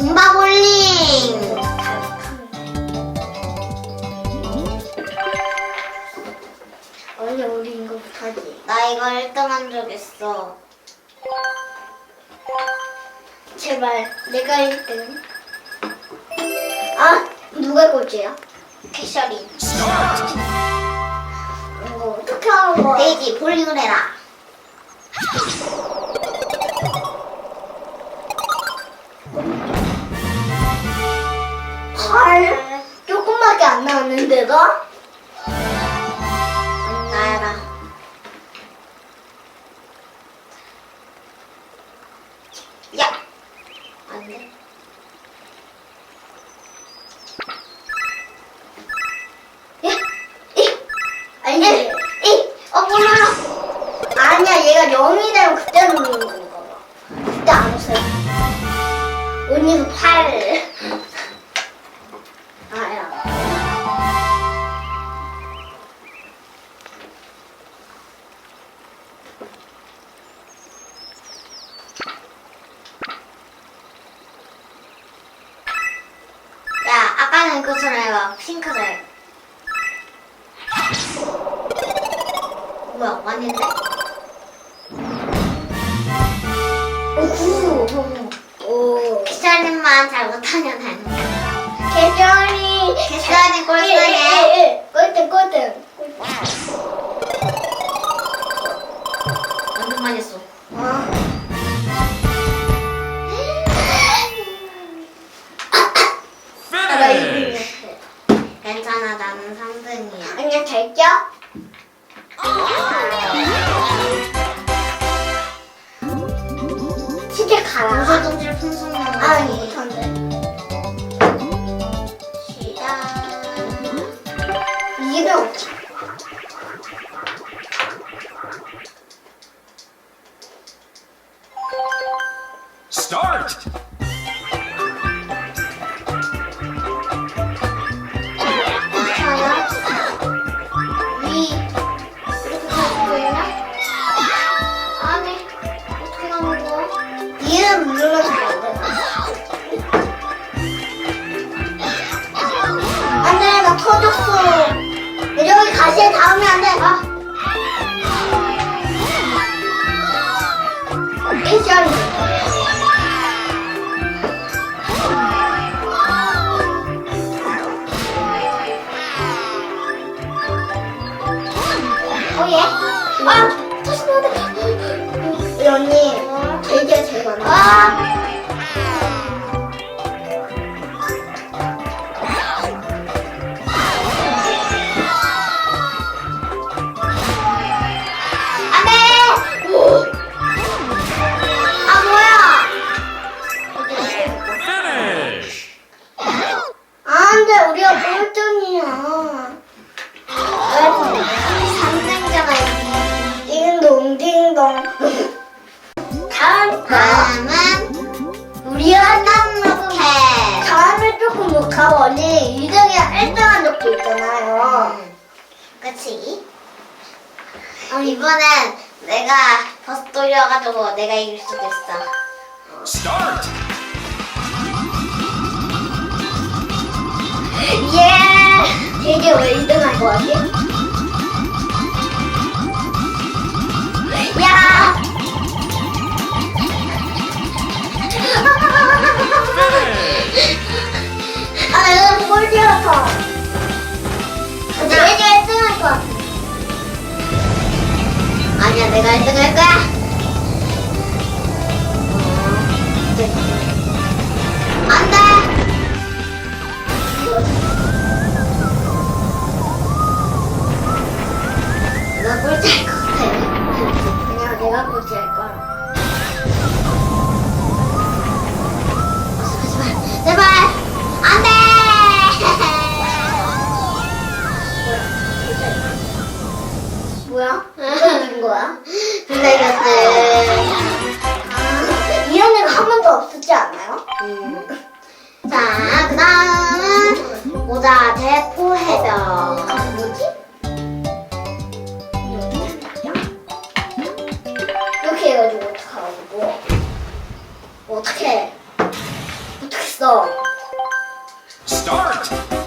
군바 볼링. 원래 우리 이거 못하지. 나 이거 1등 한 적 있어. 제발 내가 1등. 아 누가 꼴찌야? 캐셔린. 이거 어떻게 하는 거야? 데이지 볼링을 해라. 팔 조금밖에 안 나왔는데가? 야, 아까는 그처럼 해봐. 핑크색. 뭐야, 왔는데? 오, 오. 기자님만 잘 못하면 되는 거야. 계절이 계절이 꼴등해. 꼴등 꼴등. 완전 시계 가라. 무소동질 풍선 아 못한대. 제일 많아. 아. 안 돼! 아! 안 돼, 우리가 꼴등이야. 못하고 언니 2등이랑 1등 한 적도 있잖아요. 음, 그치? 어, 이번엔 내가 버스 돌려가지고 내가 이길 수도 있어. Start! 예! 되게 왜 2등 할것 같지? 야! 꼴찌라서. 내가 1등 할것 같아. 아니야, 내가 1등 할 거야. 뭐야? 누가 거야? 누가 이겼어? 아, 이 언니가 한 번도 없었지 않아요? 자, 그 다음은 모자 대포 해병. 뭐지? 이렇게 해가지고 어떡하고 어떻게 어떻게 없어. Start.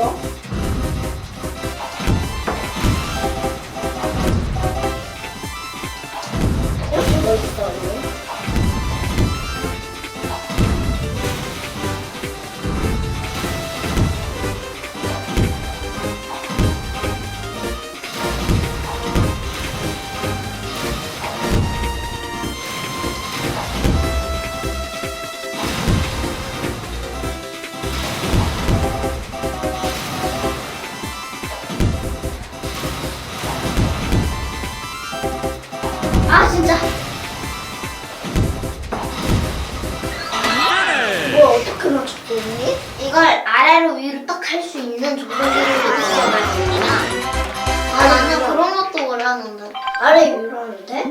없어? 몰랐는데. 아래 위로인데?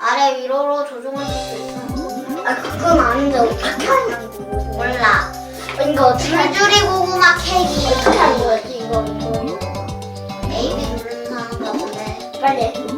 아래 위로로 조종할 수 있어. 아 그건 아닌데 어떻게 하냐고 몰라. 이거 어떻게 하지? 줄줄이 고구마 캐기. 어떻게 하는 거지 이거 이거 A, B 누르는 사람 같은데. 빨리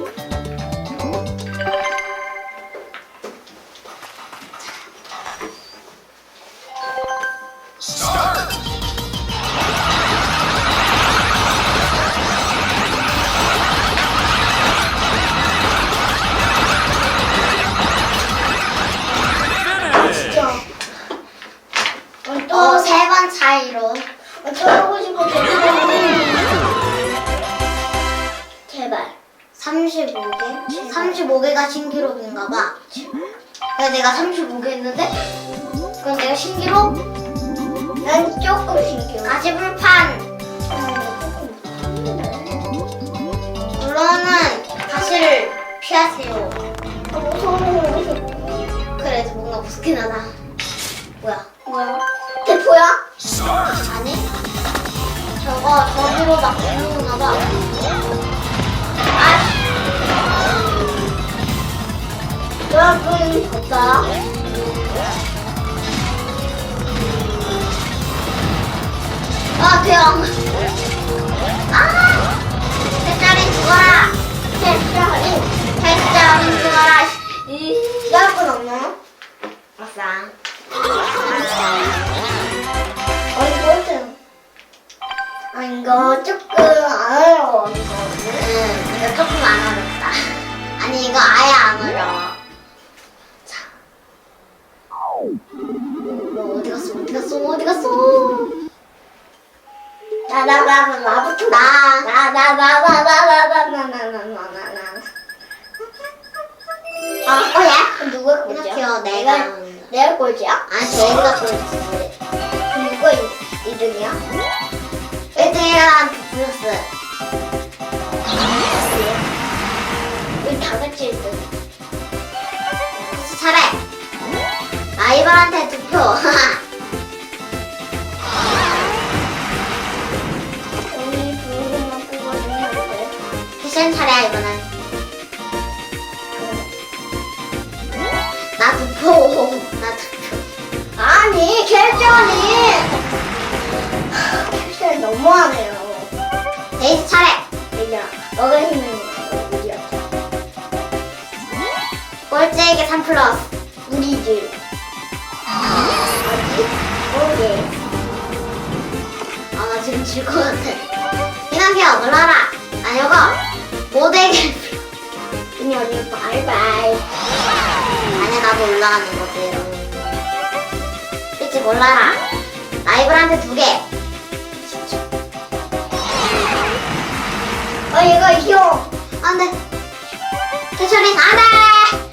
또 어, 세번 차이로. 하고 싶어 제발 35개? 35개가 신기록인가 봐. 그래서 내가 35개 했는데, 그럼 내가 신기록? 난 조금 신기해 가시불판. 물론은 가시를 피하세요. 무서워 그래, 뭔가 무섭긴 하다. 저기로 막 누르나 봐. 아, 여러분 없다 아, 대왕. 아! 대짜리 죽어라! 대짜리 대짜리 죽어라! 이거 조금 어려워 이거 응, 이거 조금 안 어렵다. 아니, 이거 아예 안 어려워. 자. 너 어디 갔어? 어디 갔어? 어디 갔어? 나나나나 나부터 나. 나나나나나나나나나나나 아 뭐야? 누가 꼴찌야? 내가. 내가 내가 꼴찌야? 아니, 저희가 꼴찌. 누가 2등이야? 1등이랑 플러스. 우리 다 같이 1등 박수 차례. 라이벌한테 두 표. 우리 부르고만 뽑아주면 안 돼? 패션 차례야, 이번엔. 플러스. 우리지 아직? 오케이 아, 나 지금 질 것 같아. 이남편, 놀라라. 아, 이거. 모델 바이바이. 아니야 나도 올라가는 거지. 일찍 올라라. 라이벌한테 두 개. 어, 얘가 이겨. 안돼. 태철이 안 돼.